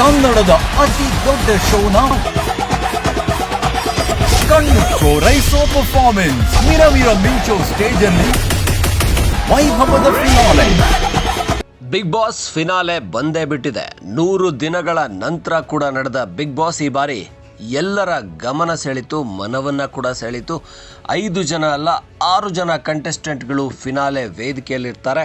ಕನ್ನಡದ ಅತಿ ದೊಡ್ಡ ಶೋನ. ಕಣ್ಣು ರೈಸೋ ಪರ್ಫಾರ್ಮೆನ್ಸ್ ಮಿರವಿರ ಮಿಂಚೋ ಸ್ಟೇಜ್ ಅಲ್ಲಿ ವೈಭವದ ಫಿನಾಲೆ ಬಿಗ್ ಬಾಸ್ ಫಿನಾಲೆ ಬಂದೇ ಬಿಟ್ಟಿದೆ. ನೂರು ದಿನಗಳ ನಂತರ ಕೂಡ ನಡೆದ ಬಿಗ್ ಬಾಸ್ ಈ ಬಾರಿ ಎಲ್ಲರ ಗಮನ ಸೆಳೀತು ಮನವನ್ನ ಕೂಡ ಸೆಳೀತು ಐದು ಜನ ಅಲ್ಲ, ಆರು ಜನ ಕಂಟೆಸ್ಟೆಂಟ್ಗಳು ಫಿನಾಲೆ ವೇದಿಕೆಯಲ್ಲಿರ್ತಾರೆ.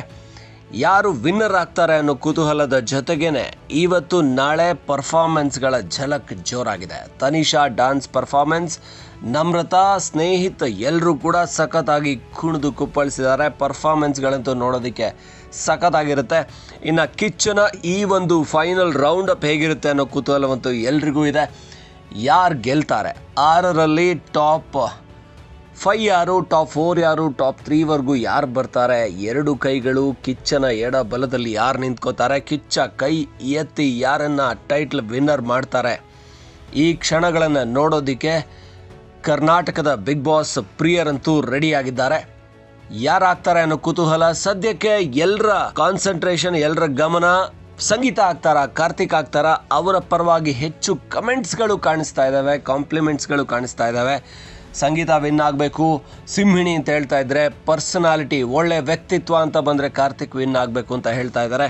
ಯಾರು ವಿನ್ನರ್ ಆಗ್ತಾರೆ ಅನ್ನೋ ಕುತೂಹಲದ ಜೊತೆಗೇನೆ ಇವತ್ತು ನಾಳೆ ಪರ್ಫಾರ್ಮೆನ್ಸ್ಗಳ ಝಲಕ್ ಜೋರಾಗಿದೆ. ತನಿಷಾ ಡಾನ್ಸ್ ಪರ್ಫಾರ್ಮೆನ್ಸ್ ನಮ್ರತಾ, ಸ್ನೇಹಿತ ಎಲ್ಲರೂ ಕೂಡ ಸಖತ್ತಾಗಿ ಕುಣಿದು ಕುಪ್ಪಳಿಸಿದ್ದಾರೆ. ಪರ್ಫಾರ್ಮೆನ್ಸ್ಗಳಂತೂ ನೋಡೋದಕ್ಕೆ ಸಖತ್ತಾಗಿರುತ್ತೆ. ಇನ್ನು ಕಿಚ್ಚನ ಈ ಒಂದು ಫೈನಲ್ ರೌಂಡ್ ಅಪ್ ಹೇಗಿರುತ್ತೆ ಅನ್ನೋ ಕುತೂಹಲವಂತೂ ಎಲ್ರಿಗೂ ಇದೆ. ಯಾರು ಗೆಲ್ತಾರೆ? ಆರರಲ್ಲಿ ಟಾಪ್ ಫೈ ಯಾರು, ಟಾಪ್ ಫೋರ್ ಯಾರು, ಟಾಪ್ ತ್ರೀವರೆಗೂ ಯಾರು ಬರ್ತಾರೆ? ಎರಡು ಕೈಗಳು ಕಿಚ್ಚನ ಎಡ ಬಲದಲ್ಲಿ ಯಾರು ನಿಂತ್ಕೋತಾರೆ? ಕಿಚ್ಚ ಕೈ ಎತ್ತಿ ಯಾರನ್ನ ಟೈಟ್ಲ್ ವಿನ್ನರ್ ಮಾಡ್ತಾರೆ? ಈ ಕ್ಷಣಗಳನ್ನು ನೋಡೋದಕ್ಕೆ ಕರ್ನಾಟಕದ ಬಿಗ್ ಬಾಸ್ ಪ್ರಿಯರಂತೂ ರೆಡಿಯಾಗಿದ್ದಾರೆ. ಯಾರಾಗ್ತಾರೆ ಅನ್ನೋ ಕುತೂಹಲ ಸದ್ಯಕ್ಕೆ ಎಲ್ಲರ ಕಾನ್ಸಂಟ್ರೇಷನ್ ಎಲ್ಲರ ಗಮನ ಸಂಗೀತ ಆಗ್ತಾರ, ಕಾರ್ತಿಕ್ ಆಗ್ತಾರ, ಅವರ ಪರವಾಗಿ ಹೆಚ್ಚು ಕಮೆಂಟ್ಸ್ಗಳು ಕಾಣಿಸ್ತಾ ಇದ್ದಾವೆ ಕಾಂಪ್ಲಿಮೆಂಟ್ಸ್ಗಳು ಕಾಣಿಸ್ತಾ ಇದ್ದಾವೆ ಸಂಗೀತ ವಿನ್ ಆಗಬೇಕು. ಸಿಂಹಿಣಿ ಅಂತ ಹೇಳ್ತಾ ಇದ್ದರೆ ಪರ್ಸನಾಲಿಟಿ, ಒಳ್ಳೆ ವ್ಯಕ್ತಿತ್ವ ಅಂತ ಬಂದರೆ ಕಾರ್ತಿಕ್ ವಿನ್ ಆಗಬೇಕು ಅಂತ ಹೇಳ್ತಾ ಇದ್ದಾರೆ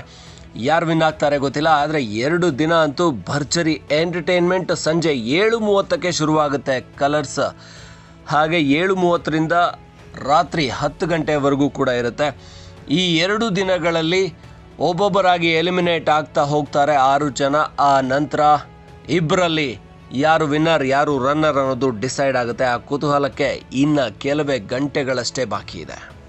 ಯಾರು ವಿನ್ ಆಗ್ತಾರೆ ಗೊತ್ತಿಲ್ಲ, ಆದರೆ ಎರಡು ದಿನ ಅಂತೂ ಭರ್ಜರಿ ಎಂಟರ್ಟೈನ್ಮೆಂಟ್ ಸಂಜೆ ಏಳು ಮೂವತ್ತಕ್ಕೆ ಶುರುವಾಗುತ್ತೆ ಕಲರ್ಸ್. ಹಾಗೆ ಏಳು ಮೂವತ್ತರಿಂದ ರಾತ್ರಿ ಹತ್ತು ಗಂಟೆವರೆಗೂ ಕೂಡ ಇರುತ್ತೆ. ಈ ಎರಡು ದಿನಗಳಲ್ಲಿ ಒಬ್ಬೊಬ್ಬರಾಗಿ ಎಲಿಮಿನೇಟ್ ಆಗ್ತಾ ಹೋಗ್ತಾರೆ ಆರು ಜನ. ಆ ನಂತರ ಇಬ್ಬರಲ್ಲಿ ಯಾರು ವಿನ್ನರ್ ಯಾರು ರನ್ನರ್ ಅನ್ನೋದು ಡಿಸೈಡ್ ಆಗುತ್ತೆ. ಆ ಕುತೂಹಲಕ್ಕೆ ಇನ್ನು ಕೆಲವೇ ಗಂಟೆಗಳಷ್ಟೇ ಬಾಕಿ ಇದೆ